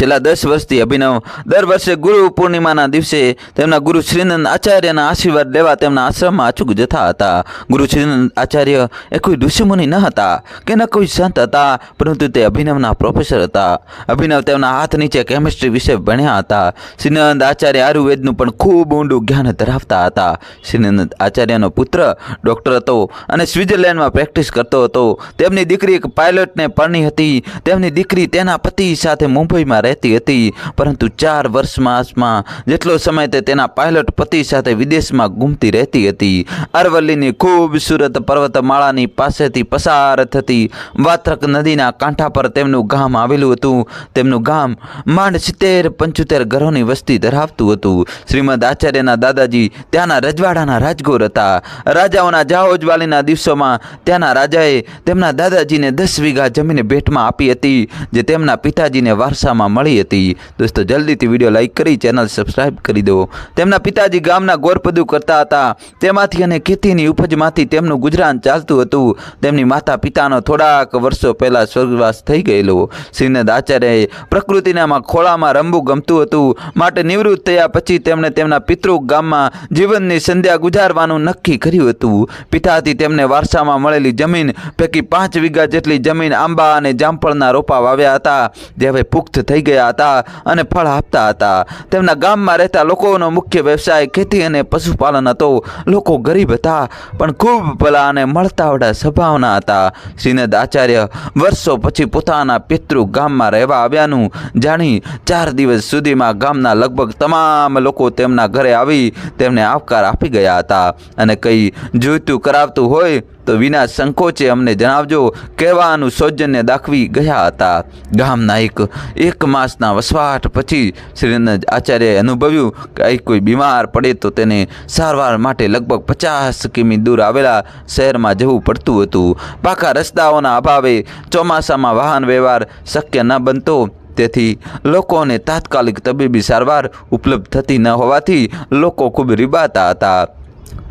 છેલ્લા દસ વર્ષથી અભિનવ. દર વર્ષે ગુરુ પૂર્ણિમાના દિવસે તેમના ગુરુ શ્રીનંદ આચાર્યના આશીર્વાદ લેવા તેમના આશ્રમમાં અચૂક જતા હતા. ગુરુ શ્રીનંદ આચાર્ય એ કોઈ ઋષિમુનિ ન હતા કે ન કોઈ સંત હતા, પરંતુ તે અભિનવના પ્રોફેસર હતા. અભિનવ તેમના હાથ નીચે કેમિસ્ટ્રી વિશે ભણ્યા હતા. શ્રીનંદ આચાર્ય આયુર્વેદનું પણ ખૂબ ઊંડું જ્ઞાન ધરાવતા હતા. શ્રીનંદ આચાર્યનો પુત્ર, ડૉક્ટર હતો અને સ્વિટ્ઝરલેન્ડમાં પ્રેક્ટિસ કરતો હતો. તેમની દીકરી એક પાયલટને પરણી હતી. તેમની દીકરી તેના પતિ સાથે મુંબઈમાં રહેતી હતી, પરંતુ ચાર વર્ષમાં જેટલો સમય તે તેના પાયલટ પતિ સાથે વિદેશમાં ઘૂમતી રહેતી હતી. અરવલ્લીની ખૂબસૂરત પર્વતમાળાની પાસેથી પસાર થતી વાત્રક નદીના કાંઠા પર તેમનું ગામ આવેલું હતું. તેમનું ગામ માંડ સિત્તેર પંચોતેર ઘરોની વસ્તી ધરાવતું હતું. શ્રીમદ આચાર્યના દાદાજી ત્યાંના રજવાડાના રાજગોર હતા. રાજાઓના જાહોજવાલીના દિવસોમાં ત્યાંના રાજાએ તેમના દાદાજીને દસ વીઘા જમીન ભેટમાં આપી હતી, જે તેમના પિતાજીને વારસામાં મળી હતી. દોસ્તો, જલ્દીથી વીડિયો લાઇક કરી ચેનલ સબસ્ક્રાઇબ કરી દો તેમના પિતાજી ગામના ગોરપદુ કરતા હતા. તેમાંથી અને ખેતીની ઉપજમાંથી તેમનું ગુજરાન ચાલતું હતું. તેમની માતા પિતાનો થોડાક વર્ષો પહેલાં સ્વર્ગવાસ થઈ ગયેલો. શ્રીનદ આચાર્યએ પ્રકૃતિનામાં ખોળામાં રમવું ગમતું હતું. માટે નિવૃત્ત થયા પછી તેમણે તેમના પિતૃ ગામમાં જીવનની સંધ્યા ગુજારવાનું નક્કી કર્યું હતું. પિતાથી તેમને વારસામાં મળેલી જમીન પૈકી પાંચ વીઘા જેટલી જમીન આંબા અને જામફળના રોપા વાવ્યા હતા. જે હવે પુખ્ત થઈ ગયા હતા અને ફળ આપતા હતા. તેમના ગામમાં રહેતા લોકોનો મુખ્ય વ્યવસાય ખેતી અને પશુપાલન હતો. લોકો ગરીબ હતા, પણ ખૂબ ભલા અને મળતાવડા સ્વભાવના હતા. શ્રીનદ આચાર્ય વર્ષો પછી પોતાના પિતૃ ગામમાં રહેવા આવ્યાનું જાણી ચાર દિવસ સુધીમાં ગામના લગભગ તમામ લોકો તેમના ઘરે આવી તેમને આવકાર આપી ગયા હતા અને કંઈ જોઈતું કરાવતું હોય તો વિના સંકોચે અમને જણાવજો, કહેવાનું સૌજન્ય દાખવી ગયા હતા. ગામના એક એક માસના વસવાટ પછી શ્રીનંદ આચાર્યએ અનુભવ્યું કે કોઈ બીમાર પડે તો તેને સારવાર માટે લગભગ પચાસ કિમી દૂર આવેલા શહેરમાં જવું પડતું હતું. પાકા રસ્તાઓના અભાવે ચોમાસામાં વાહન વ્યવહાર શક્ય ન બનતો. તેથી લોકોને તાત્કાલિક તબીબી સારવાર ઉપલબ્ધ થતી ન હોવાથી લોકો ખૂબ રીબાતા હતા.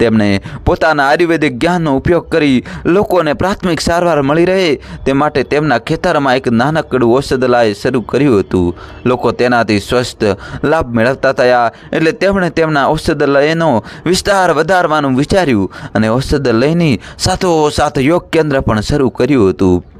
તેમણે પોતાના આયુર્વેદિક જ્ઞાનનો ઉપયોગ કરી લોકોને પ્રાથમિક સારવાર મળી રહે તે માટે તેમના ખેતરમાં એક નાનકડું ઔષધાલય શરૂ કર્યું હતું. લોકો તેનાથી સ્વસ્થ લાભ મેળવતા થયા એટલે તેમણે તેમના ઔષધાલયનો વિસ્તાર વધારવાનું વિચાર્યું અને ઔષધાલયની સાથોસાથ યોગ કેન્દ્ર પણ શરૂ કર્યું હતું.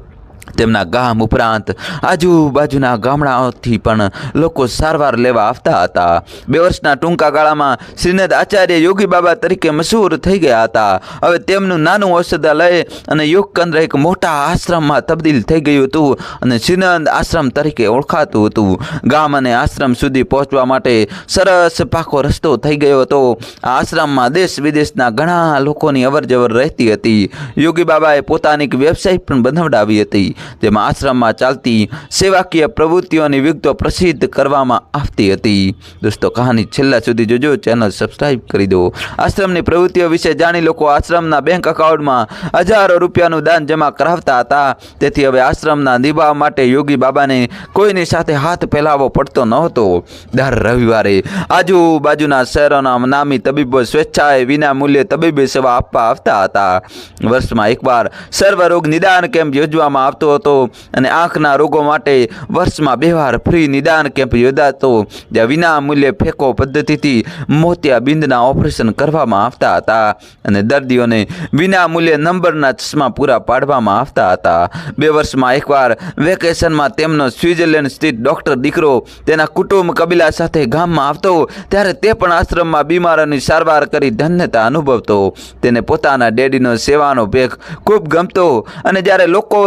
તેમના ગામ ઉપરાંત આજુબાજુના ગામડાઓથી પણ લોકો સારવાર લેવા આવતા હતા. બે વર્ષના ટૂંકા ગાળામાં શ્રીનદ આચાર્ય યોગી બાબા તરીકે મશહૂર થઈ ગયા હતા. હવે તેમનું નાનું ઔષધાલય અને યોગ કેન્દ્ર એક મોટા આશ્રમમાં તબદીલ થઈ ગયું હતું અને શ્રીનંદ આશ્રમ તરીકે ઓળખાતું હતું. ગામ અને આશ્રમ સુધી પહોંચવા માટે સરસ પાકો રસ્તો થઈ ગયો હતો. આ આશ્રમમાં દેશ વિદેશના ઘણા લોકોની અવરજવર રહેતી હતી. યોગી બાબાએ પોતાની એક વેબસાઇટ પણ બનાવડાવી હતી. જેમાં આશ્રમમાં ચાલતી સેવાકીય પ્રવૃત્તિઓની વિગતો પ્રસિદ્ધ કરવામાં આવતી હતી. દોસ્તો, કહાની છેલ્લા સુધી જોજો, ચેનલ સબસ્ક્રાઇબ કરી દો. આશ્રમની પ્રવૃત્તિઓ વિશે જાણી લોકો આશ્રમના બેંક એકાઉન્ટમાં હજારો રૂપિયાનું દાન જમા કરાવતા હતા. તેથી હવે આશ્રમના નિભાવ માટે યોગી બાબાને કોઈની સાથે હાથ ફેલાવવો પડતો નહોતો. દર રવિવારે આજુબાજુના શહેરોના નામી તબીબો સ્વેચ્છાએ વિના મૂલ્યે તબીબી સેવા આપવા આવતા હતા. વર્ષમાં એકવાર સર્વરોગ નિદાન કેમ્પ યોજવામાં આવતો હતો અને આંખના રોગો માટે વર્ષમાં બે વાર ફ્રી નિદાન કેમ્પ યોજાતો, જ્યાં વિના મૂલ્યે ફેંકો પદ્ધતિથી મોતિયાબિંદના ઓપરેશન કરવામાં આવતા હતા. અને દર્દીઓને વિના મૂલ્યે નંબરના ચશ્મા પૂરા પાડવામાં આવતા હતા. બે વર્ષમાં એકવાર વેકેશનમાં તેમનો સ્વિટ્ઝરલેન્ડ સ્થિત ડૉક્ટર દીકરો તેના કુટુંબ કબીલા સાથે ગામમાં આવતો, ત્યારે તે પણ આશ્રમમાં બીમારોની સારવાર કરી ધન્યતા અનુભવતો. તેને પોતાના ડેડીનો સેવાનો ભેખ ખૂબ ગમતો, અને જ્યારે લોકો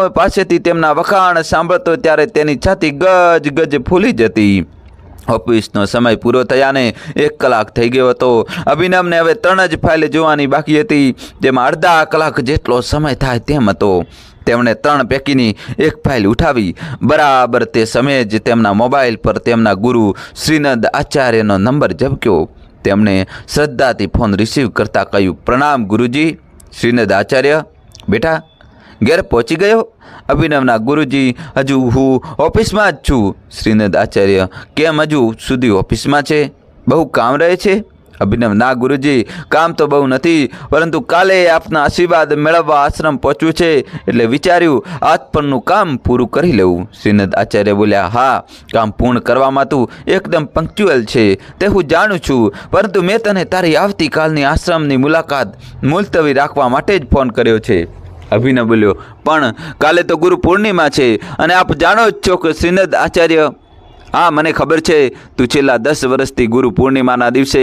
પાસેથી તેમના વખાણ સાંભળતો ત્યારે તેની છાતી ગજ ગજ ફૂલી જતી. ઓફિસનો સમય પૂરો થયાને એક કલાક થઈ ગયો હતો. અભિનવને હવે ત્રણ જ ફાઇલ જોવાની બાકી હતી, જેમાં અડધા કલાક જેટલો સમય થાય તેમ હતો. તેમણે ત્રણ પૈકીની એક ફાઇલ ઉઠાવી. બરાબર તે સમયે જ તેમના મોબાઈલ પર તેમના ગુરુ શ્રીનદ આચાર્યનો નંબર ઝબક્યો. તેમણે શ્રદ્ધાથી ફોન રિસીવ કરતા કહ્યું, પ્રણામ ગુરુજી, શ્રીનદ આચાર્ય, બેટા ઘેર પહોંચી ગયો. અભિનવના ગુરુજી, હજુ હું ઓફિસમાં જ છું. શ્રીનદ આચાર્ય, કેમ હજુ સુધી ઓફિસમાં છે? બહુ કામ રહે છે? અભિનવ ના ગુરુજી, કામ તો બહુ નથી, પરંતુ કાલે આપના આશીર્વાદ મેળવવા આશ્રમ પહોંચવું છે, એટલે વિચાર્યું આજ પરનું કામ પૂરું કરી લેવું. શ્રીનદ આચાર્ય બોલ્યા, હા, કામ પૂર્ણ કરવામાં તું એકદમ પંક્ચ્યુઅલ છે, તે હું જાણું છું, પરંતુ મેં તને તારી આવતીકાલની આશ્રમની મુલાકાત મુલતવી રાખવા માટે જ ફોન કર્યો છે. અભિનવ બોલ્યો. પણ કાલે તો ગુરુ પૂર્ણિમા છે અને આપ જાણો જ છો કે શ્રીનદ આચાર્ય હા, મને ખબર છે, તું છેલ્લા દસ વર્ષથી ગુરુ પૂર્ણિમાના દિવસે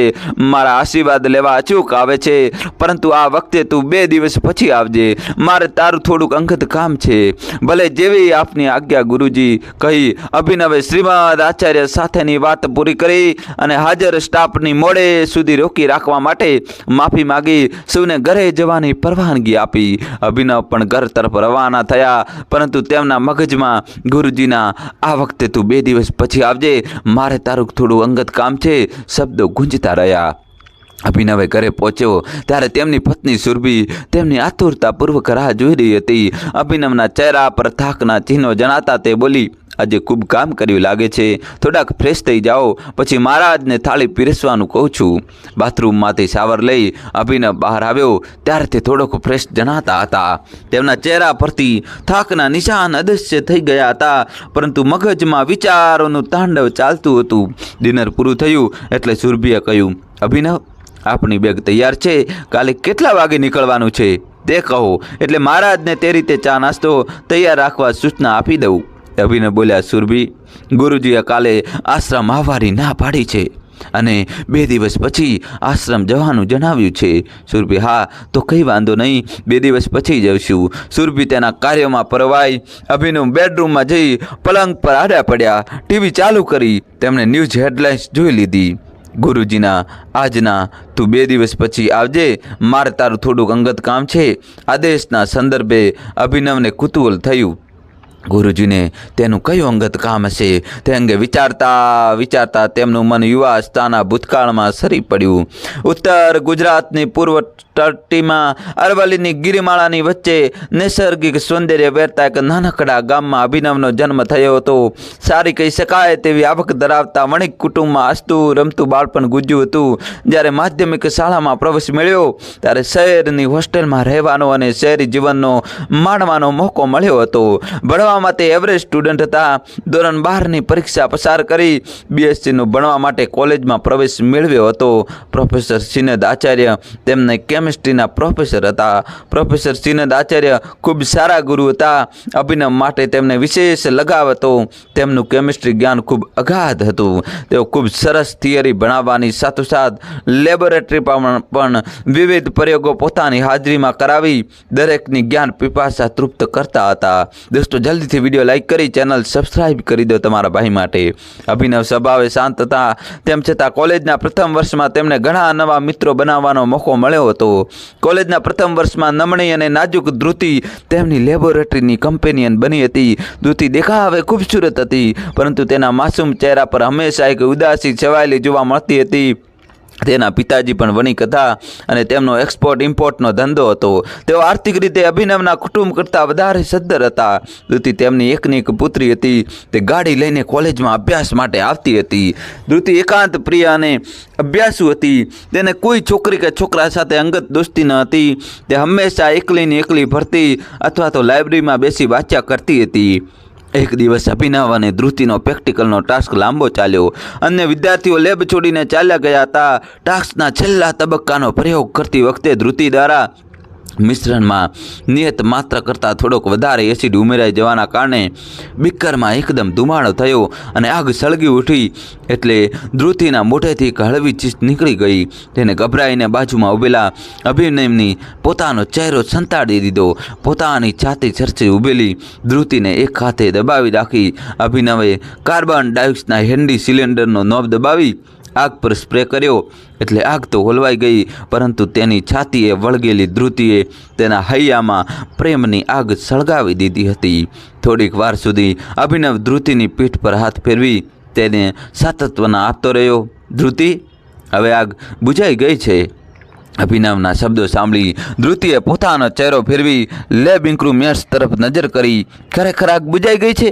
મારા આશીર્વાદ લેવા અચૂક આવે છે, પરંતુ આ વખતે તું બે દિવસ પછી આવજે. મારે તારું થોડુંક અંગત કામ છે. ભલે જેવી આપની આજ્ઞા ગુરુજી કહી, અભિનવે શ્રીમદ આચાર્ય સાથેની વાત પૂરી કરી અને હાજર સ્ટાફની મોડે સુધી રોકી રાખવા માટે માફી માગી, સૌને ઘરે જવાની પરવાનગી આપી. અભિનવ પણ ઘર તરફ રવાના થયા, પરંતુ તેમના મગજમાં ગુરુજીના, આ વખતે તું બે દિવસ પછી આવજે, મારે તારું થોડું અંગત કામ છે, શબ્દો ગુંજતા રહ્યા. અભિનવે ઘરે પહોંચ્યો, ત્યારે તેમની પત્ની સુરભી તેમની આતુરતાપૂર્વક રાહ જોઈ રહી હતી. અભિનવના ચહેરા પર થાકના ચિહ્નો જણાતા તે બોલી આજે ખૂબ કામ કર્યું લાગે છે. થોડાક ફ્રેશ થઈ જાઓ, પછી મહારાજને થાળી પીરસવાનું કહું છું. બાથરૂમમાંથી શાવર લઈ અભિનવ બહાર આવ્યો ત્યારે તે થોડોક ફ્રેશ જણાતા હતા. તેમના ચહેરા પરથી થાકના નિશાન અદૃશ્ય થઈ ગયા હતા, પરંતુ મગજમાં વિચારોનું તાંડવ ચાલતું હતું. ડિનર પૂરું થયું એટલે સુરભીએ કહ્યું, અભિનવ આપણી બેગ તૈયાર છે? કાલે કેટલા વાગે નીકળવાનું છે? તે કહો એટલે મહારાજને તે રીતે ચા નાસ્તો તૈયાર રાખવા સૂચના આપી દઉં. અભિનવ બોલ્યા, સુરભી, ગુરુજીએ કાલે આશ્રમ આવવાની ના પાડી છે અને બે દિવસ પછી આશ્રમ જવાનું જણાવ્યું છે. સુરભી, હા, તો કંઈ વાંધો નહીં, બે દિવસ પછી જઈશું સુરભી, તેના કાર્યમાં પરવાઈ, અભિનવ બેડરૂમમાં જઈ પલંગ પર આડા પડ્યા, ટીવી ચાલુ કરી, તેમણે ન્યૂઝ હેડલાઇન્સ જોઈ લીધી. ગુરુજીના, આજના, તું બે દિવસ પછી આવજે, મારે તારું થોડુંક અંગત કામ છે. આદેશના સંદર્ભે અભિનવને કુતૂહલ થયું. ગુરુજીને તેનું કયું અંગત કામ હશે તે અંગે વિચારતા વિચારતા તેમનું મન યુવા અવસ્થાના ભૂતકાળમાં સરી પડ્યું. ઉત્તર ગુજરાતની પૂર્વ તટીમાં અરવલ્લીની ગિરિમાળાની વચ્ચે નૈસર્ગિક સૌંદર્ય વેરતા એક નાનકડા ગામમાં અભિનવનો જન્મ થયો હતો. સારી કહી શકાય તેવી આવક ધરાવતા વણિક કુટુંબમાં હસતું રમતું બાળપણ ગુજ્યું હતું. જ્યારે માધ્યમિક શાળામાં પ્રવેશ મેળ્યો, ત્યારે શહેરની હોસ્ટેલમાં રહેવાનો અને શહેરી જીવનનો માણવાનો મોકો મળ્યો હતો. ભણવામાં તે એવરેજ સ્ટુડન્ટ હતા. ધોરણ બારની પરીક્ષા પસાર કરી બીએસસીનું ભણવા માટે કોલેજમાં પ્રવેશ મેળવ્યો હતો. પ્રોફેસર સિનદ આચાર્ય તેમને કેમિસ્ટ્રીના પ્રોફેસર હતા. પ્રોફેસર સિનદ આચાર્ય ખૂબ સારા ગુરુ હતા. અભિનવ માટે તેમને વિશેષ લગાવ હતો. તેમનું કેમિસ્ટ્રી જ્ઞાન ખૂબ અગાધ હતું. તેઓ ખૂબ સરસ થિયરી ભણાવવાની સાથોસાથ લેબોરેટરી પણ વિવિધ પ્રયોગો પોતાની હાજરીમાં કરાવી દરેકની જ્ઞાન પીપાસા તૃપ્ત કરતા હતા. દોસ્તો જલ્દીથી વીડિયો લાઇક કરી ચેનલ સબસ્ક્રાઇબ કરી દો તમારા ભાઈ માટે. અભિનવ સ્વભાવે શાંત હતા. તેમ છતાં કોલેજના પ્રથમ વર્ષમાં તેમને ઘણા નવા મિત્રો બનાવવાનો મોકો મળ્યો હતો. કોલેજના પ્રથમ વર્ષમાં નમણી અને નાજુક ધ્રુતિ તેમની લેબોરેટરીની કંપેનિયન બની હતી. ધ્રુતિ દેખાવે ખૂબસૂરત હતી, પરંતુ તેના માસૂમ ચહેરા પર હંમેશા એક ઉદાસી છવાયેલી જોવા મળતી હતી. તેના પિતાજી પણ વણિક હતા અને તેમનો એક્સપોર્ટ ઇમ્પોર્ટનો ધંધો હતો. તેઓ આર્થિક રીતે અભિનવના કુટુંબ કરતાં વધારે સદ્ધર હતા. ધૃતિ તેમની એકની એક પુત્રી હતી. તે ગાડી લઈને કોલેજમાં અભ્યાસ માટે આવતી હતી. ધૃતિ એકાંત પ્રિય અને અભ્યાસુ હતી. તેને કોઈ છોકરી કે છોકરા સાથે અંગત દોસ્તી ન હતી. તે હંમેશા એકલીને એકલી ભરતી અથવા તો લાઇબ્રેરીમાં બેસી વાંચ્યા કરતી હતી. એક દિવસ અભિનવ અને ધૃતિનો પ્રેક્ટિકલનો ટાસ્ક લાંબો ચાલ્યો અન્ય વિદ્યાર્થીઓ લેબ છોડીને ચાલ્યા ગયા હતા. ટાસ્કના છેલ્લા તબક્કાનો પ્રયોગ કરતી વખતે ધ્રુતિ દ્વારા મિશ્રણમાં નિયત માત્ર કરતાં થોડોક વધારે એસિડ ઉમેરાઈ જવાના કારણે બિકરમાં એકદમ ધુમાડો થયો અને આગ સળગી ઉઠી એટલે ધ્રુતિના મોઢેથી એક હળવી ચીસ નીકળી ગઈ. તેને ગભરાઈને બાજુમાં ઉભેલા અભિનયની પોતાનો ચહેરો સંતાડી દીધો. પોતાની છાતી ચર્ચે ઉભેલી ધ્રુતિને એક હાથે દબાવી રાખી. અભિનવે કાર્બન ડાયોક્સાઇડના હેન્ડી સિલિન્ડરનો નોબ દબાવી આગ પર સ્પ્રે કર્યો. એટલે આગ તો હોલવાઈ ગઈ, પરંતુ તેની છાતીએ વળગેલી ધ્રુતિએ તેના હૈયામાં પ્રેમની આગ સળગાવી દીધી હતી. થોડીક વાર સુધી અભિનવ ધ્રુતિની પીઠ પર હાથ ફેરવી તેને સાતત્વના આપતો રહ્યો. ધ્રુતિ હવે આગ બુઝાઈ ગઈ છે. અભિનવના શબ્દો સાંભળી ધ્રુતિએ પોતાનો ચહેરો ફેરવી લેબ ઇન્ક્રુમેન્ટ્સ તરફ નજર કરી, ખરેખર આગ બુઝાઈ ગઈ છે?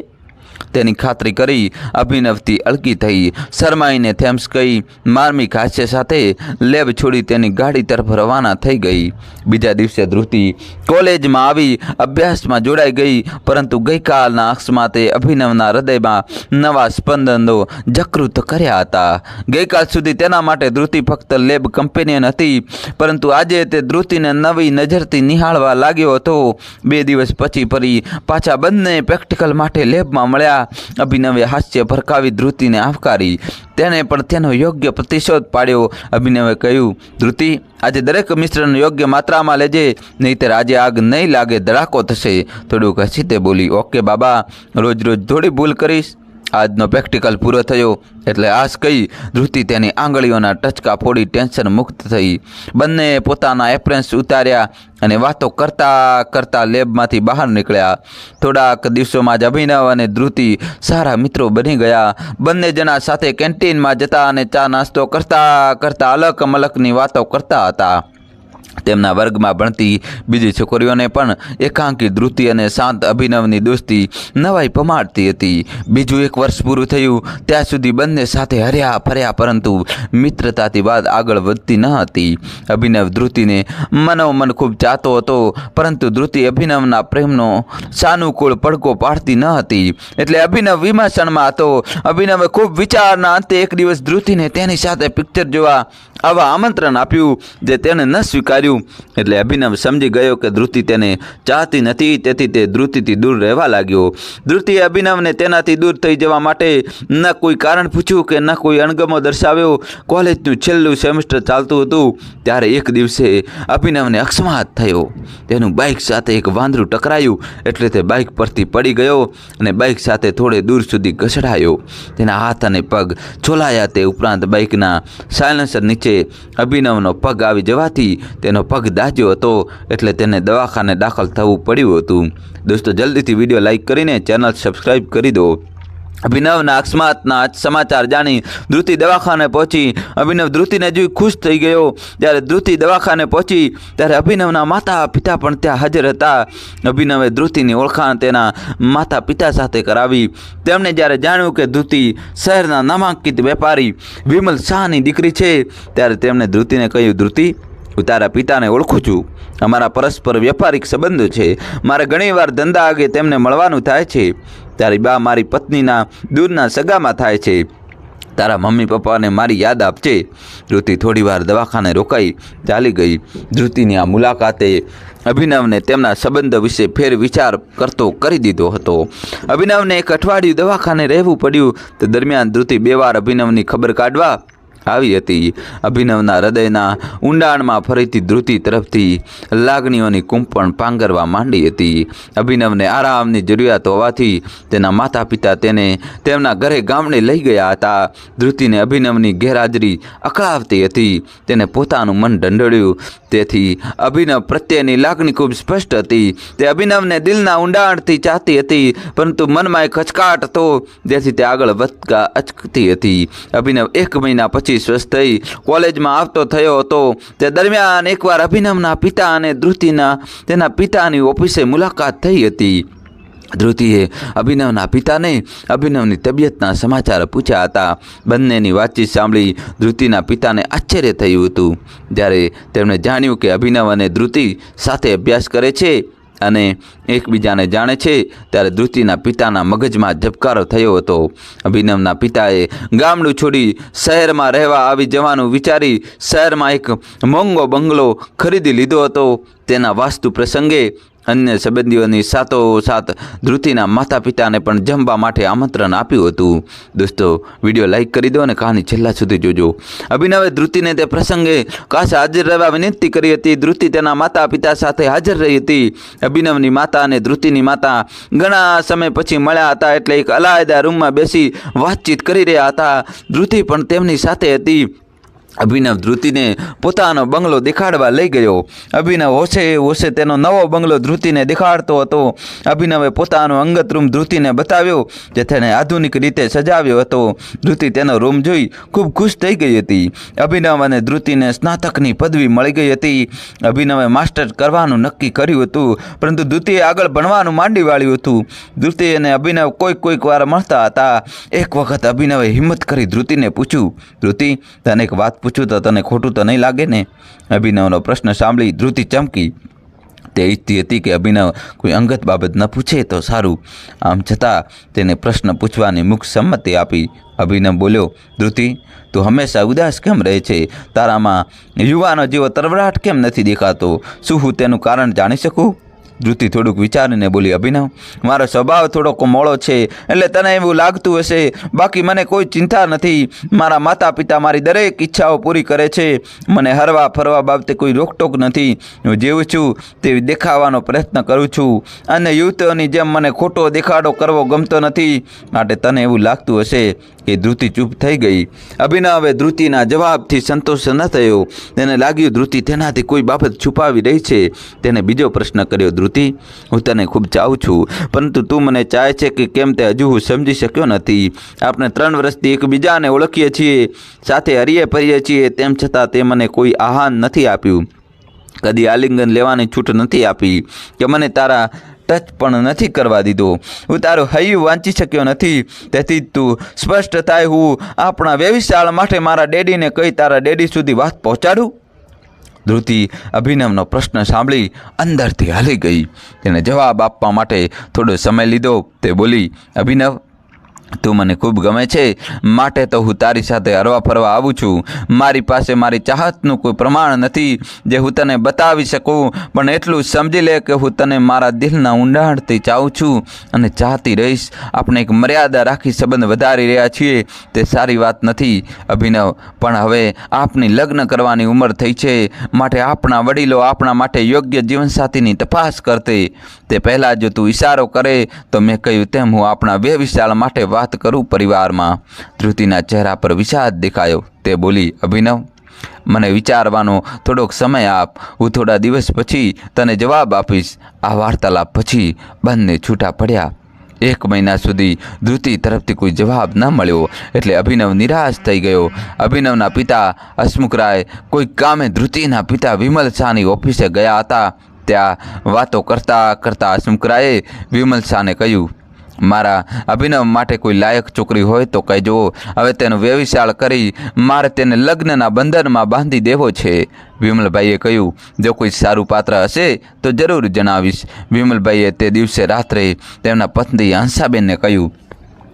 તેની ખાતરી કરી અભિનવથી અલકી થઈ. શરમાઈને થેમ્સ કહી, માર્મિક હાસ્ય સાથે લેબ છોડી તેની ગાડી તરફ રવાના થઈ ગઈ. બીજા દિવસે ધ્રુતિ કોલેજમાં આવી, અભ્યાસમાં જોડાઈ ગઈ, પરંતુ ગઈકાલના અકસ્માતે અભિનવના હૃદયમાં નવા સ્પંદનો જકૃત કર્યા હતા. ગઈકાલ સુધી તેના માટે ધ્રુતિ ફક્ત લેબ કંપેનિયન હતી, પરંતુ આજે તે ધ્રુતિને નવી નજરથી નિહાળવા લાગ્યો હતો. બે દિવસ પછી ફરી પાછા બંને પ્રેક્ટિકલ માટે લેબમાં મળ્યા. અભિનવે હાસ્ય ભરકાવી ધ્રુતિને આવકારી. તેણે પણ તેનો યોગ્ય પ્રતિશોધ પાડ્યો. અભિનવે કહ્યું ધ્રુતિ આજે દરેક મિશ્રણ યોગ્ય માત્રામાં લેજે, નહીંતર આજે આગ નહીં લાગે, ધડાકો થશે. થોડુંક હસી તે બોલી, ઓકે બાબા, રોજ રોજ થોડી ભૂલ કરીશ. આજનો પ્રેક્ટિકલ પૂરો થયો એટલે આશ કહી ધ્રુતિ તેની આંગળીઓના ટચકા ફોડી ટેન્શન મુક્ત થઈ. બંને પોતાના એપ્રેન્સ ઉતાર્યા અને વાતો કરતા કરતા લેબમાંથી બહાર નીકળ્યા. થોડાક દિવસોમાં જ અભિનવ અને ધ્રુતિ સારા મિત્રો બની ગયા. બંને જણા સાથે કેન્ટીનમાં જતા અને ચા નાસ્તો કરતા કરતા અલક મલકની વાતો કરતા હતા. તેમના વર્ગમાં ભણતી બીજી છોકરીઓને પણ એકાંકી ધૃતિ અને શાંત અભિનવની દોસ્તી નવાઈ પમાડતી હતી. બીજું એક વર્ષ પૂરું થયું, ત્યાં સુધી બંને સાથે હર્યા ફર્યા પરંતુ મિત્રતાથી વાત આગળ વધતી ન હતી. અભિનવ ધ્રુતિને મનોમન ખૂબ ચાહતો હતો, પરંતુ ધ્રુતિ અભિનવના પ્રેમનો સાનુકૂળ પડકો પાડતી ન હતી. એટલે અભિનવ વિમર્શનમાં હતો. અભિનવે ખૂબ વિચારના અંતે એક દિવસ ધ્રુતિને તેની સાથે પિક્ચર જોવા આવા આમંત્રણ આપ્યું, જે તેણે ન સ્વીકાર્યું. એટલે અભિનવ સમજી ગયો કે ધ્રુતિ તેને ચાહતી નથી, તેથી તે ધ્રુતિથી દૂર રહેવા લાગ્યો. ધ્રુતિએ અભિનવને તેનાથી દૂર થઈ જવા માટે ન કોઈ કારણ પૂછ્યું કે ન કોઈ અણગમો દર્શાવ્યો. કોલેજનું છેલ્લું સેમેસ્ટર ચાલતું હતું. ત્યારે એક દિવસે અભિનવને અકસ્માત થયો. તેનું બાઇક સાથે એક વાંદરું ટકરાયું, એટલે તે બાઇક પરથી પડી ગયો અને બાઇક સાથે થોડે દૂર સુધી ઘસડાયો. તેના હાથ અને પગ છોલાયા તે ઉપરાંત બાઇકના સાયલેન્સર નીચે અભિનવનો પગ આવી જવાથી તેનો પગ દાજ્યો હતો એટલે તેને દવાખાને દાખલ થવું પડ્યું હતું. દોસ્તો, જલ્દીથી વીડિયો લાઇક કરીને ચેનલ સબસ્ક્રાઈબ કરી દો. અભિનવના અકસ્માતના સમાચાર જાણી ધ્રુતિ દવાખાને પહોંચી. અભિનવ ધ્રુતિને જોઈ ખુશ થઈ ગયો. જ્યારે ધ્રુતિ દવાખાને પહોંચી, ત્યારે અભિનવના માતા પિતા પણ ત્યાં હાજર હતા. અભિનવે ધ્રુતિની ઓળખાણ તેના માતા પિતા સાથે કરાવી. તેમણે જ્યારે જાણ્યું કે ધ્રુતિ શહેરના નામાંકિત વેપારી વિમલ શાહની દીકરી છે, ત્યારે તેમણે ધ્રુતિને કહ્યું, ધ્રુતિ હું તારા પિતાને ઓળખું છું. અમારા પરસ્પર વ્યાપારિક સંબંધો છે. મારે ઘણીવાર ધંધા આગે તેમને મળવાનું થાય છે. તારી બા મારી પત્નીના દૂરના સગામાં થાય છે. તારા મમ્મી પપ્પાને મારી યાદ આપજે. ધ્રુતિ થોડીવાર દવાખાને રોકાઈ ચાલી ગઈ. ધ્રુતિની આ મુલાકાતે અભિનવને તેમના સંબંધ વિશે ફેર વિચાર કરતો કરી દીધો હતો. અભિનવને એક અઠવાડિયું દવાખાને રહેવું પડ્યું. તે દરમિયાન ધ્રુતિ બે વાર અભિનવની ખબર કાઢવા આવી હતી. અભિનવના હૃદયના ઊંડાણમાં ફરીથી ધ્રુતિ તરફથી લાગણીઓની કુંપણ પાંગરવા માંડી હતી. અભિનવને આરામની જરૂરિયાત હોવાથી તેના માતા પિતા તેને તેમના ઘરે ગામડે લઈ ગયા હતા. ધ્રુતિને અભિનવની ગેરહાજરી અકળાવતી હતી. તેને પોતાનું મન ઢંઢળ્યું. તેથી અભિનવ પ્રત્યેની લાગણી ખૂબ સ્પષ્ટ હતી. તે અભિનવને દિલના ઊંડાણથી ચાહતી હતી, પરંતુ મનમાં એક ખચકાટ હતો. જેથી તે આગળ વધતા અચકતી હતી. અભિનવ એક મહિના પછી સ્વસ્થ થઈ. કોલેજમાં આવતો થયો હતો. તે દરમિયાન એકવાર અભિનવના પિતા અને ધ્રુતિના તેના પિતાની ઓફિસે મુલાકાત થઈ હતી. ધ્રુતિએ અભિનવના પિતાને અભિનવની તબિયતના સમાચાર પૂછ્યા હતા. બંનેની વાતચીત સાંભળી ધ્રુતિના પિતાને આશ્ચર્ય થયું હતું. જ્યારે તેમણે જાણ્યું કે અભિનવ અને ધ્રુતિ સાથે અભ્યાસ કરે છે. અને એકબીજાને જાણે છે, ત્યારે ધૃતિના પિતાના મગજમાં ઝબકારો થયો હતો. અભિનવના પિતાએ ગામડું છોડી શહેરમાં રહેવા આવી જવાનું વિચારી શહેરમાં એક મોંઘો બંગલો ખરીદી લીધો હતો. તેના વાસ્તુ પ્રસંગે અન્ય સંબંધીઓની સાથોસાથ ધ્રુતિના માતા પિતાને પણ જમવા માટે આમંત્રણ આપ્યું હતું. દોસ્તો, વીડિયો લાઇક કરી દો અને કહાની છેલ્લા સુધી જોજો. અભિનવે ધ્રુતિને તે પ્રસંગે ખાસ હાજર રહેવા વિનંતી કરી હતી. ધ્રુતિ તેના માતા પિતા સાથે હાજર રહી હતી. અભિનવની માતા અને ધૃતિની માતા ઘણા સમય પછી મળ્યા હતા એટલે એક અલાયદા રૂમમાં બેસી વાતચીત કરી રહ્યા હતા. ધ્રુતિ પણ તેમની સાથે હતી. અભિનવ ધ્રુતિને પોતાનો બંગલો દેખાડવા લઈ ગયો. અભિનવ હોશે હોશે તેનો નવો બંગલો ધ્રુતિને દેખાડતો હતો. અભિનવે પોતાનો અંગત રૂમ ધ્રુતિને બતાવ્યો, જે તેણે આધુનિક રીતે સજાવ્યો હતો. ધ્રુતિ તેનો રૂમ જોઈ ખૂબ ખુશ થઈ ગઈ હતી. અભિનવ અને ધ્રુતિને સ્નાતકની પદવી મળી ગઈ હતી. અભિનવે માસ્ટર કરવાનું નક્કી કર્યું હતું, પરંતુ ધ્રુતિએ આગળ ભણવાનું માંડી વાળ્યું હતું. ધ્રુતિ અને અભિનવ કોઈક કોઈક વાર મળતા હતા. એક વખત અભિનવે હિંમત કરી ધ્રુતિને પૂછ્યું ધ્રુતિ તને એક વાત પૂછું તો તને ખોટું તો નહીં લાગે ને? અભિનવનો પ્રશ્ન સાંભળી ધ્રુતિ ચમકી. તે ઈચ્છતી હતી કે અભિનવ કોઈ અંગત બાબત ન પૂછે તો સારું. આમ છતાં તેને પ્રશ્ન પૂછવાની મુખ સંમતિ આપી. અભિનવ બોલ્યો, ધ્રુતિ, તું હંમેશા ઉદાસ કેમ રહે છે? તારામાં યુવાનો જેવો તરવરાટ કેમ નથી દેખાતો? શું હું તેનું કારણ જાણી શકું? ધ્રુતિ થોડુંક વિચારીને બોલી, અભિનવ, મારો સ્વભાવ થોડોક મોળો છે, એટલે તને એવું લાગતું હશે, બાકી મને કોઈ ચિંતા નથી. મારા માતા પિતા મારી દરેક ઈચ્છાઓ પૂરી કરે છે. મને હરવા ફરવા બાબતે કોઈ રોકટોક નથી. હું જેવું છું તેવી દેખાવાનો પ્રયત્ન કરું છું. અને યુવતીઓની જેમ મને ખોટો દેખાડો કરવો ગમતો નથી. માટે તને એવું લાગતું હશે કે ધ્રુતિ ચૂપ થઈ ગઈ. અભિનવે ધ્રુતિના જવાબથી સંતોષ ન થયો. તેને લાગ્યું ધ્રુતિ તેનાથી કોઈ બાબત છુપાવી રહી છે. તેને બીજો પ્રશ્ન કર્યો, ધ્રુતિ હું તને ખૂબ ચાહું છું. પરંતુ તું મને ચાહે છે કે કેમ તે હજુ હું સમજી શક્યો નથી. આપણે ત્રણ વર્ષથી એકબીજાને ઓળખીએ છીએ, સાથે હરીએ ફરીએ છીએ, તેમ છતાં તે મને કોઈ આહાન નથી આપ્યું. કદી આલિંગન લેવાની છૂટ નથી આપી, કે મને તારા ટચ પણ નથી કરવા દીધો. હું તારું હૈયું વાંચી શક્યો નથી. તેથી તું સ્પષ્ટ થાય હું આપણા વ્યવસાય માટે મારા ડેડીને કહી તારા ડેડી સુધી વાત પહોંચાડું. ધ્રુતિ અભિનવનો પ્રશ્ન સાંભળી અંદરથી હલી ગઈ. તેને જવાબ આપવા માટે થોડો સમય લીધો. તે બોલી, અભિનવ તું મને ખૂબ ગમે છે, માટે તો હું તારી સાથે હરવા ફરવા આવું છું. મારી પાસે મારી ચાહતનું કોઈ પ્રમાણ નથી જે હું તને બતાવી શકું, પણ એટલું સમજી લે કે હું તને મારા દિલના ઊંડાણથી ચાહું છું અને ચાહતી રહીશ. આપણે એક મર્યાદા રાખી સંબંધ વધારી રહ્યા છીએ, તે સારી વાત નથી, અભિનવ. પણ હવે આપની લગ્ન કરવાની ઉંમર થઈ છે, માટે આપણા વડીલો આપણા માટે યોગ્ય જીવનસાથીની તપાસ કરતે તે પહેલાં જો તું ઈશારો કરે, તો મેં કહ્યું તેમ હું આપણા બે વિશાળ માટે વાત કરું પરિવારમાં. ધ્રુતિના ચહેરા પર વિષાદ દેખાયો. તે બોલી, અભિનવ, મને વિચારવાનો થોડોક સમય આપ. હું થોડા દિવસ પછી તને જવાબ આપીશ. આ વાર્તાલાપ પછી બંને છૂટા પડ્યા. એક મહિના સુધી ધ્રુતિ તરફથી કોઈ જવાબ ન મળ્યો, એટલે અભિનવ નિરાશ થઈ ગયો. અભિનવના પિતા હસમુખરાય કોઈ કામે ધૃતિના પિતા વિમલ શાહની ઓફિસે ગયા હતા. ત્યાં વાતો કરતા કરતા હસમુખરાયે વિમલ શાહને કહ્યું મારા અભિનવ માટે કોઈ લાયક છોકરી હોય તો કહેજો હવે તેનો વ્યવિશાળ કરી મારે તેને લગ્નના બંધનમાં બાંધી દેવો છે. વિમલભાઈએ કહ્યું, જો કોઈ સારું પાત્ર હશે તો જરૂર જણાવીશ. વિમલભાઈએ તે દિવસે રાત્રે તેમના પત્ની હંસાબેનને કહ્યું,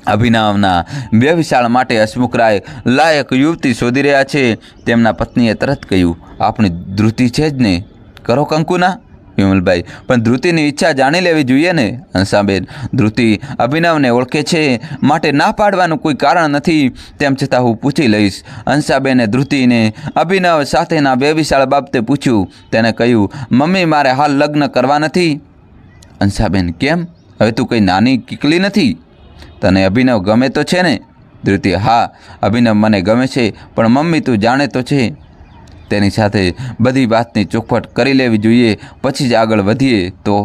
અભિનવના વ્યવિશાળ માટે હસમુખરાય લાયક યુવતી શોધી રહ્યા છે. તેમના પત્નીએ તરત કહ્યું, આપણી ધૃતિ છે જ ને? કરો કંકુના. વિમલભાઈ. પણ ધ્રુતિની ઈચ્છા જાણી લેવી જોઈએ ને? હંસાબેન ધ્રુતિ અભિનવને ઓળખે છે, માટે ના પાડવાનું કોઈ કારણ નથી, તેમ છતાં હું પૂછી લઈશ. હંસાબેને ધ્રુતિને અભિનવ સાથેના વ્યવિશાળ બાબતે પૂછ્યું. તેને કહ્યું, મમ્મી, મારે હાલ લગ્ન કરવા નથી. હંસાબેન કેમ? હવે તું કંઈ નાની કીકલી નથી? તને અભિનવ ગમે તો છે ને? ધ્રુતિ હા, અભિનવ મને ગમે છે, પણ મમ્મી તું જાણે તો છે. તેની સાથે બધી વાતની ચોખવટ કરી લેવી જોઈએ પછી જ આગળ વધીએ તો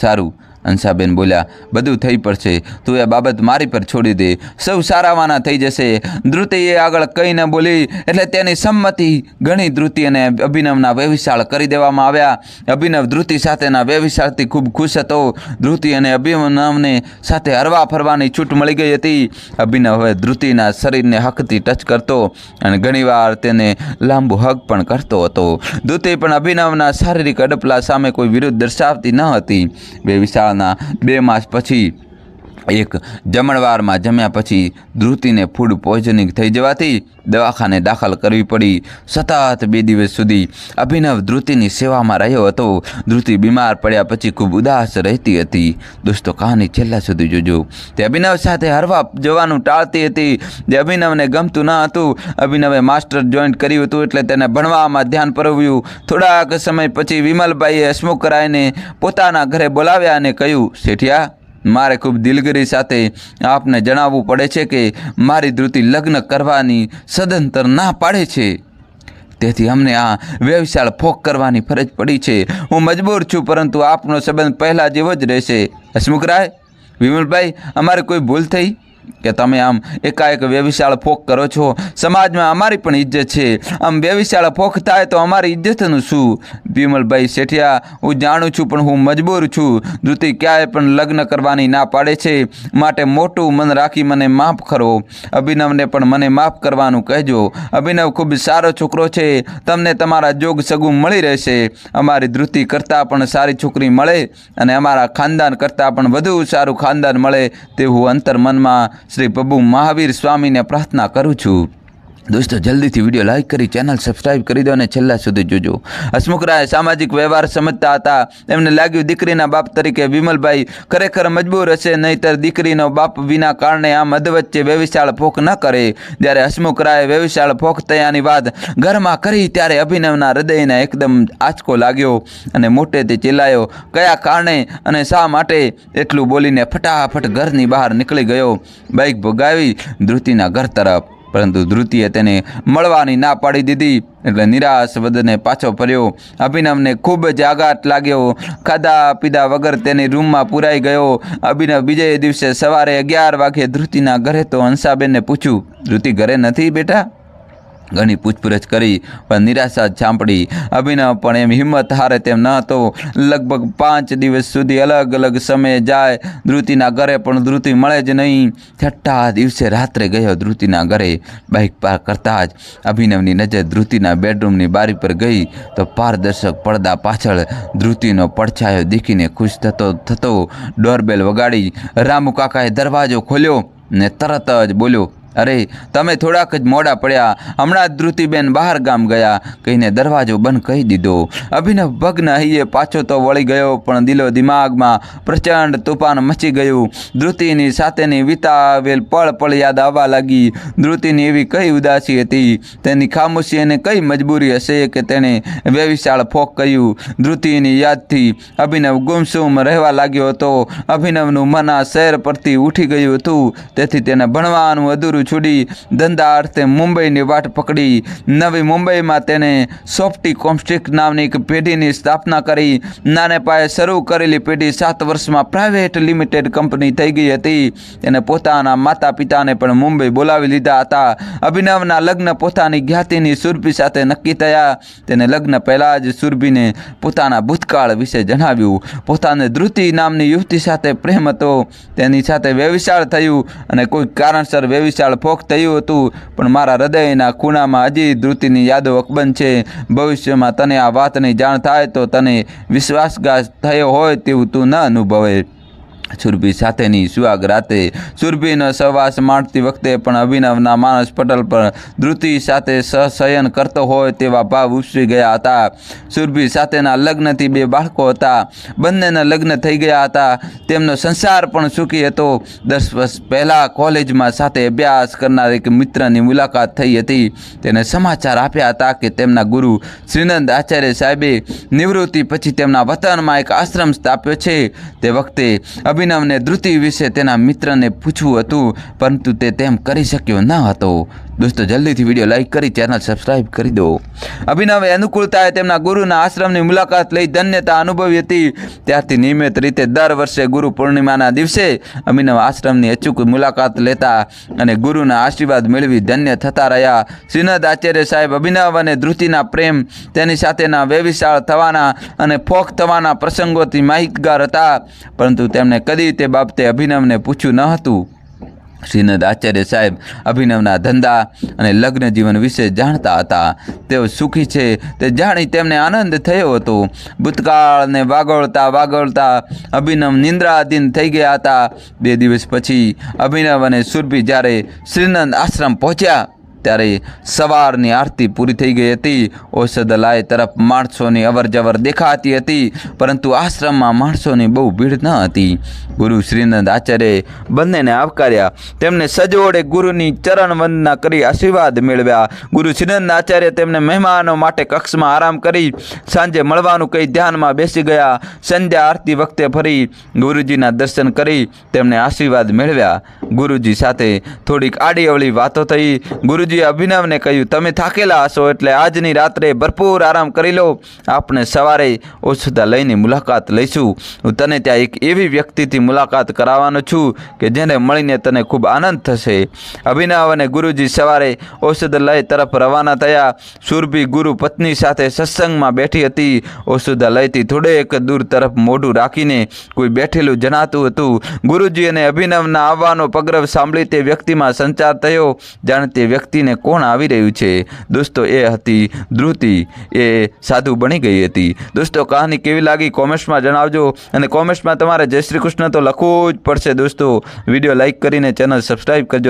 સારું. અંશાબેન બોલ્યા, બધું થઈ પડશે તું એ બાબત મારી પર છોડી દે. સૌ સારાવાના થઈ જશે. ધ્રુતિએ આગળ કંઈ ન બોલી, એટલે તેની સંમતિ ઘણી ધ્રુતિ અને અભિનવના વ્યવિશાળ કરી દેવામાં આવ્યા. અભિનવ ધ્રુતિ સાથેના વ્યવિશાળથી ખૂબ ખુશ હતો. ધ્રુતિ અને અભિનવને સાથે હરવા ફરવાની છૂટ મળી ગઈ હતી. અભિનવ હવે ધ્રુતિના શરીરને હકથી ટચ કરતો અને ઘણીવાર તેને લાંબુ હક પણ કરતો હતો. ધ્રુતિ પણ અભિનવના શારીરિક અડપલા સામે કોઈ વિરોધ દર્શાવતી ન હતી. બે વિશાળના બે માસ પછી એક જમણવારમાં જમ્યા પછી ધ્રુતિને ફૂડ પોઈઝનિંગ થઈ જવાથી દવાખાને દાખલ કરવી પડી. સતત બે દિવસ સુધી અભિનવ ધ્રુતિની સેવામાં રહ્યો હતો. ધ્રુતિ બીમાર પડ્યા પછી ખૂબ ઉદાસ રહેતી હતી. દોસ્તો, કહાની છેલ્લા સુધી જોજો. તે અભિનવ સાથે હરવા જવાનું ટાળતી હતી. જે અભિનવને ગમતું ન હતું. અભિનવે માસ્ટર જોઈન્ટ કર્યું હતું એટલે તેને ભણવામાં ધ્યાન પરવ્યું. થોડાક સમય પછી વિમલભાઈએ હસમુખરાયને પોતાના ઘરે બોલાવ્યા અને કહ્યું, શેઠિયા મારે ખૂબ દિલગીરી સાથે આપને જણાવવું પડે છે કે મારી ધૃતિ લગ્ન કરવાની સદંતર ના પાડે છે. તેથી અમને આ વ્યવસાળ ફોક કરવાની ફરજ પડી છે. હું મજબૂર છું, પરંતુ આપનો સંબંધ પહેલાં જેવો જ રહેશે. હસમુખરાય વિમલભાઈ, અમારે કોઈ ભૂલ થઈ? કે તમે આમ એકાએક વ્યવિશાળ ફોક કરો છો. સમાજમાં અમારી પણ ઇજ્જત છે. આમ વ્યવિશાળ ફોક થાય તો અમારી ઇજ્જતનું શું? વિમલભાઈ શેઠિયા, હું જાણું છું પણ હું મજબૂર છું. ધૃતિ ક્યાંય પણ લગ્ન કરવાની ના પાડે છે. માટે મોટું મન રાખી મને માફ કરો. અભિનવને પણ મને માફ કરવાનું કહેજો. અભિનવ ખૂબ સારો છોકરો છે. તમને તમારા જોગ સગું મળી રહેશે. અમારી ધૃતિ કરતાં પણ સારી છોકરી મળે અને અમારા ખાનદાન કરતાં પણ વધુ સારું ખાનદાન મળે તેવું અંતર્મનમાં શ્રી પ્રભુ મહાવીર સ્વામીને પ્રાર્થના કરું છું. દોસ્તો, જલ્દીથી વીડિયો લાઇક કરી, ચેનલ સબસ્ક્રાઇબ કરી દો અને છેલ્લા સુધી જોજો. હસમુખરાય સામાજિક વ્યવહાર સમજતા હતા. એમને લાગ્યું દીકરીના બાપ તરીકે વિમલભાઈ ખરેખર મજબૂર હશે, નહીતર દીકરીનો બાપ વિના કારણે આમ અધવચ્ચે વ્યવિશાળ ફોક ન કરે. જ્યારે હસમુખરાય વ્યવિશાળ ફોક થયાની વાત ઘરમાં કરી, ત્યારે અભિનવના હૃદયને એકદમ આંચકો લાગ્યો અને મોટેથી ચિલ્લાયો, કયા કારણે અને શા માટે? એટલું બોલીને ફટાફટ ઘરની બહાર નીકળી ગયો. બાઇક ભોગાવી ધૃતિના ઘર તરફ. પરંતુ ધૃતિએ તેને મળવાની ના પાડી દીધી. એટલે નિરાશ વદને પાછો ફર્યો. અભિનવને ખૂબ જ આઘાત લાગ્યો. ખાધા પીધા વગર તેની રૂમમાં પુરાઈ ગયો. અભિનવ બીજે દિવસે સવારે અગિયાર વાગે ધ્રુતિના ઘરે તો હંસાબેનને પૂછ્યું ધૃતિ ઘરે નથી બેટા? ઘણી પૂછપરછ કરી, પણ નિરાશા જ સાંપડી અભિનવ પણ એમ હિંમત હારે તેમ ન હતો. લગભગ પાંચ દિવસ સુધી અલગ અલગ સમયે જાય. ધૃતિના ઘરે પણ ધૃતિ મળે જ નહીં. છઠ્ઠા દિવસે રાત્રે ગયો ધૃતિના ઘરે. બાઇક પાર કરતા જ અભિનવની નજર ધૃતિના બેડરૂમની બારી પર ગઈ. તો પારદર્શક પડદા પાછળ ધૃતિનો પડછાયો દેખીને ખુશ થતો થતો ડોરબેલ વગાડી, રામુ કાકાએ દરવાજો ખોલ્યો ને તરત જ બોલ્યો અરે, તમે થોડાક જ મોડા પડ્યા. હમણાં ધ્રુતિબેન બહાર ગામ ગયા. કહીને દરવાજો બંધ કહી દીધો. અભિનવ ભગ્ન હૈયે પાછો તો વળી ગયો, પણ દિલો દિમાગમાં પ્રચંડ તોફાન મચી ગયું. ધૃતિની સાથેની વિતાવેલ પળ પળ યાદ આવવા લાગી. ધૃતિની એવી કઈ ઉદાસી હતી? તેની ખામોશી અને કઈ મજબૂરી હશે કે તેણે વ્યવિશાળ ફોક કર્યું? ધૃતિની યાદથી અભિનવ ગુમસુમ રહેવા લાગ્યો હતો. અભિનવનું મન આ શહેર પરથી ઉઠી ગયું હતું. તેથી તેને ભણવાનું અધૂરું છોડી ધંધા અર્થે મુંબઈની વાટ પકડી. નવી મુંબઈમાં તેને સોફ્ટી કોમ્સ્ટિક નામની એક પેઢીની સ્થાપના કરી. નાને પાયે શરૂ કરેલી પેઢી સાત વર્ષમાં પ્રાઇવેટ લિમિટેડ કંપની થઈ ગઈ હતી. તેને પોતાના માતા પિતાને પણ મુંબઈ બોલાવી લીધા હતા. અભિનવના લગ્ન પોતાની જ્ઞાતિની સુરભી સાથે નક્કી થયા. તેને લગ્ન પહેલાં જ સુરભીને પોતાના ભૂતકાળ વિશે જણાવ્યું. પોતાને ધ્રુતિ નામની યુવતી સાથે પ્રેમ હતો. તેની સાથે વ્યવિશાળ થયું અને કોઈ કારણસર વ્યવિશાળ ફોક થયું હતું. પણ મારા હૃદયના ખૂણામાં હજી ધૃતિની યાદો અકબંધ છે. ભવિષ્યમાં તને આ વાતની જાણ થાય તો તને વિશ્વાસઘાત થયો હોય તેવું તું ન અનુભવે. સુરભી સાથેની સુહાગ રાતે સુરભીનો સહવાસ માણતી વખતે પણ અભિનવના માનસ પટલ પર ધૃતિ સાથે સહશયન કરતો હોય તેવા ભાવ ઉપસી ગયા હતા. સુરભી સાથેના લગ્નથી બે બાળકો હતા. બંનેના લગ્ન થઈ ગયા હતા. તેમનો સંસાર પણ સુખી હતો. દસ વર્ષ પહેલાં કોલેજમાં સાથે અભ્યાસ કરનાર એક મિત્રની મુલાકાત થઈ હતી. તેને સમાચાર આપ્યા હતા કે તેમના ગુરુ શ્રીનંદ આચાર્ય સાહેબે નિવૃત્તિ પછી તેમના વતનમાં એક આશ્રમ સ્થાપ્યો છે. તે વખતે અભિનવને ધૃતિ વિશે તેના મિત્રને પૂછવું હતું પરંતુ તે તેમ કરી શક્યો ન હતો. દોસ્તો, જલ્દીથી વીડિયો લાઇક કરી, ચેનલ સબસ્ક્રાઇબ કરી દો. અભિનવે અનુકૂળતાએ તેમના ગુરુના આશ્રમની મુલાકાત લઈ ધન્યતા અનુભવી હતી. ત્યારથી નિયમિત રીતે દર વર્ષે ગુરુ પૂર્ણિમાના દિવસે અભિનવ આશ્રમની અચૂક મુલાકાત લેતા અને ગુરુના આશીર્વાદ મેળવી ધન્ય થતા રહ્યા. શ્રીનદ આચાર્ય સાહેબ અભિનવ અને ધૃતિના પ્રેમ, તેની સાથેના વેવિશાળ થવાના અને ફોક થવાના પ્રસંગોથી માહિતગાર હતા, પરંતુ તેમણે કદી તે બાબતે અભિનવને પૂછ્યું ન હતું. શ્રીનદ આચાર્ય સાહેબ અભિનવના ધંધા અને લગ્ન જીવન વિશે જાણતા હતા. તેઓ સુખી છે. તે જાણી તેમને આનંદ થયો હતો. ભૂતકાળને વાગોળતા વાગોળતા અભિનવ નિંદ્રાધીન થઈ ગયા હતા. બે દિવસ પછી અભિનવ અને સુરભી જ્યારે શ્રીનંદ આશ્રમ પહોંચ્યા ત્યારે સવારની આરતી પૂરી થઈ ગઈ હતી. ઔષધાલય તરફ માણસોની અવરજવર દેખાતી હતી, પરંતુ આશ્રમમાં માણસોની બહુ ભીડ ન હતી. ગુરુ શ્રીનંદ આચાર્યે બંનેને આવકાર્યા. તેમને સજોડે ગુરુની ચરણ વંદના કરી આશીર્વાદ મેળવ્યા. ગુરુ શ્રીનંદ આચાર્ય તેમને મહેમાનો માટે કક્ષમાં આરામ કરી સાંજે મળવાનું કહી ધ્યાનમાં બેસી ગયા. સંધ્યા આરતી વખતે ફરી ગુરુજીના દર્શન કરી તેમને આશીર્વાદ મેળવ્યા. ગુરુજી સાથે થોડીક આડી અવળી વાતો થઈ. ગુરુજી ગુરુજીએ અભિનવને કહ્યું, તમે થાકેલા હશો એટલે આજની રાત્રે ભરપૂર આરામ કરી લો. આપણે સવારે ઓછુતા લઈને મુલાકાત લઈશું. હું તને ત્યાં એક એવી વ્યક્તિથી મુલાકાત કરાવવાનો છું કે જેને મળીને તને ખૂબ આનંદ થશે. અભિનવ અને ગુરુજી સવારે ઔષધાલય તરફ રવાના થયા. સુરભી ગુરુ પત્ની સાથે સત્સંગમાં બેઠી હતી. ઔષધાલયથી થોડેક દૂર તરફ મોઢું રાખીને કોઈ બેઠેલું જણાતું હતું. ગુરુજી અને અભિનવના આવવાનો પગરવ સાંભળી તે વ્યક્તિમાં સંચાર થયો. જાણે તે વ્યક્તિને કોણ આવી રહ્યું છે? દોસ્તો, એ હતી ધ્રુતિ. એ સાધુ બની ગઈ હતી. દોસ્તો, કહાની કેવી લાગી કોમેન્ટ્સમાં જણાવજો અને કોમેન્ટ્સમાં તમારે જય શ્રી કૃષ્ણ તો લખવું જ પડશે દોસ્તો. વીડિયો લાઇક કરીને ચેનલ સબસ્ક્રાઈબ કરજો.